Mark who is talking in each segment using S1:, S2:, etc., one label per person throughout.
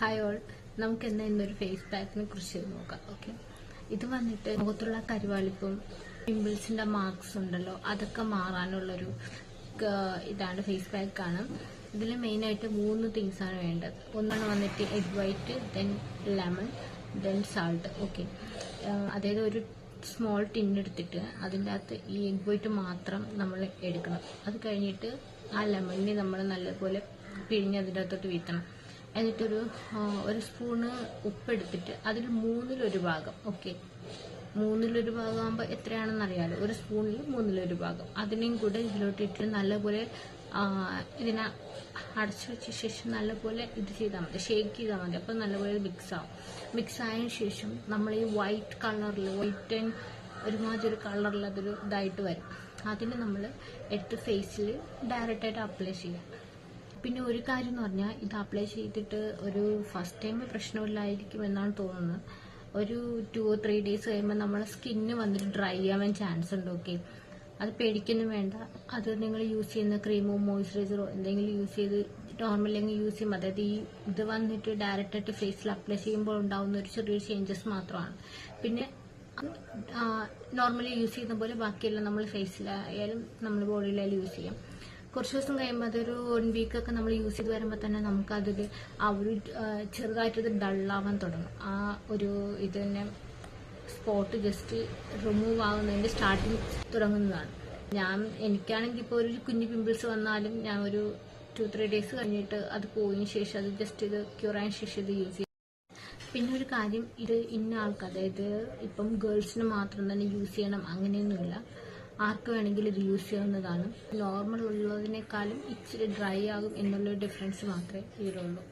S1: Hi all നമുക്ക് എന്നാ ഇന്നൊരു ഫേസ് പാക്കിനെ കുറിച്ച് നോക്കാം ഓക്കെ ഇത് വന്നിട്ട് മുഖത്തുള്ള കരുവാളിപ്പും പിമ്പിൾസിന്റെ മാർക്സ് ഉണ്ടല്ലോ അതൊക്കെ മാറാനുള്ളൊരു ഇതാണ് ഫേസ് പാക്ക് ആണ്. ഇതിൽ മെയിനായിട്ട് മൂന്ന് തിങ്സ് ആണ് വേണ്ടത്. ഒന്നാണ് വന്നിട്ട് egg white then lemon then salt okay അതായത് ഒരു സ്മോൾ ടിൻ എടുത്തിട്ട് അതിന്റെ അകത്ത് ഈ എഗ് വൈറ്റ് മാത്രം നമ്മൾ എടുക്കണം. അത് കഴിഞ്ഞിട്ട് ആ ലെമണിനെ നമ്മൾ നല്ലപോലെ പിഴിഞ്ഞ് അതിന്റെ അകത്തോട്ട് വീത്തണം. എന്നിട്ടൊരു ഒരു സ്പൂണ് ഉപ്പെടുത്തിട്ട് അതിൽ മൂന്നിലൊരു ഭാഗം ഓക്കെ. മൂന്നിലൊരു ഭാഗം ആകുമ്പോൾ എത്രയാണെന്ന് അറിയാലോ ഒരു സ്പൂണിൽ മൂന്നിലൊരു ഭാഗം. അതിനെയും കൂടെ ഇതിലോട്ട് ഇട്ട് നല്ലപോലെ ഇതിനെ അടച്ചു വെച്ച ശേഷം നല്ലപോലെ ഇത് ചെയ്താൽ മതി. ഷേക്ക് ചെയ്താൽ മതി. അപ്പോൾ നല്ലപോലെ മിക്സ് ആവും. മിക്സ് ആയതിനു ശേഷം നമ്മൾ ഈ വൈറ്റ് കളറിൽ വൈറ്റ് ആൻഡ് ഒരുമാതിരി ഒരു കളറിൽ അതൊരു ഇതായിട്ട് വരും. അതിന് നമ്മൾ എടുത്ത് ഫേസിൽ ഡയറക്റ്റായിട്ട് അപ്ലൈ ചെയ്യാം. പിന്നെ ഒരു കാര്യം എന്ന് പറഞ്ഞാൽ ഇത് അപ്ലൈ ചെയ്തിട്ട് ഒരു ഫസ്റ്റ് ടൈം പ്രശ്നമില്ലായിരിക്കും എന്നാണ് തോന്നുന്നത്. ഒരു ടു ത്രീ ഡേയ്സ് കഴിയുമ്പോൾ നമ്മളെ സ്കിന്ന് വന്നിട്ട് ഡ്രൈ ആവാൻ ചാൻസ് ഉണ്ട് ഓക്കെ അത് പേടിക്കൊന്നും വേണ്ട. അത് നിങ്ങൾ യൂസ് ചെയ്യുന്ന ക്രീമോ മോയ്സ്ചറൈസറോ എന്തെങ്കിലും യൂസ് ചെയ്ത് അങ്ങ് യൂസ് ചെയ്യും. അതായത് ഈ ഇത് വന്നിട്ട് ഡയറക്റ്റ് ആയിട്ട് ഫേസിൽ അപ്ലൈ ചെയ്യുമ്പോൾ ഉണ്ടാവുന്ന ഒരു ചെറിയ ചേഞ്ചസ് മാത്രമാണ്. പിന്നെ നോർമലി യൂസ് ചെയ്യുന്ന പോലെ ബാക്കിയെല്ലാം നമ്മൾ ഫേസിലായാലും നമ്മൾ ബോഡിയിലായാലും യൂസ് ചെയ്യാം. കുറച്ച് ദിവസം കഴിയുമ്പോൾ അതൊരു വൺ വീക്കൊക്കെ നമ്മൾ യൂസ് ചെയ്ത് വരുമ്പോൾ തന്നെ നമുക്കതിൽ ആ ഒരു ചെറുതായിട്ടത് ഡള്ളാവാൻ തുടങ്ങും. ആ ഒരു ഇത് തന്നെ സ്പോട്ട് ജസ്റ്റ് റിമൂവ് ആവുന്നതിന്റെ സ്റ്റാർട്ടിങ് തുടങ്ങുന്നതാണ്. ഞാൻ എനിക്കാണെങ്കിൽ ഇപ്പോൾ ഒരു കുഞ്ഞു പിമ്പിൾസ് വന്നാലും ഞാൻ ഒരു ടു ത്രീ ഡേയ്സ് കഴിഞ്ഞിട്ട് അത് പോയതിന് ശേഷം അത് ജസ്റ്റ് ഇത് ആയതിനു ശേഷം ഇത് യൂസ് ചെയ്യും. പിന്നെ ഒരു കാര്യം ഇത് ഇന്ന ആൾക്ക് അതായത് ഇപ്പം ഗേൾസിന് മാത്രം തന്നെ യൂസ് ചെയ്യണം അങ്ങനെയൊന്നുമില്ല. ആർക്ക് വേണമെങ്കിലും ഇത് യൂസ് ചെയ്യാവുന്നതാണ്. നോർമൽ ഉള്ളതിനേക്കാളും ഇച്ചിരി ഡ്രൈ ആകും എന്നുള്ളൊരു ഡിഫറൻസ് മാത്രമേ ഇതിലുള്ളൂ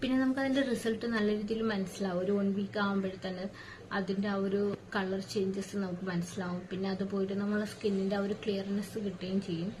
S1: പിന്നെ നമുക്ക് അതിന്റെ റിസൾട്ട് നല്ല രീതിയിൽ മനസ്സിലാവും. ഒരു വൺ വീക്ക് ആകുമ്പോഴേ തന്നെ അതിന്റെ ആ ഒരു കളർ ചേഞ്ചസ് നമുക്ക് മനസ്സിലാവും. പിന്നെ അത് പോയിട്ട് നമ്മളെ സ്കിന്നിന്റെ ആ ഒരു ക്ലിയർനെസ് കിട്ടുകയും ചെയ്യും.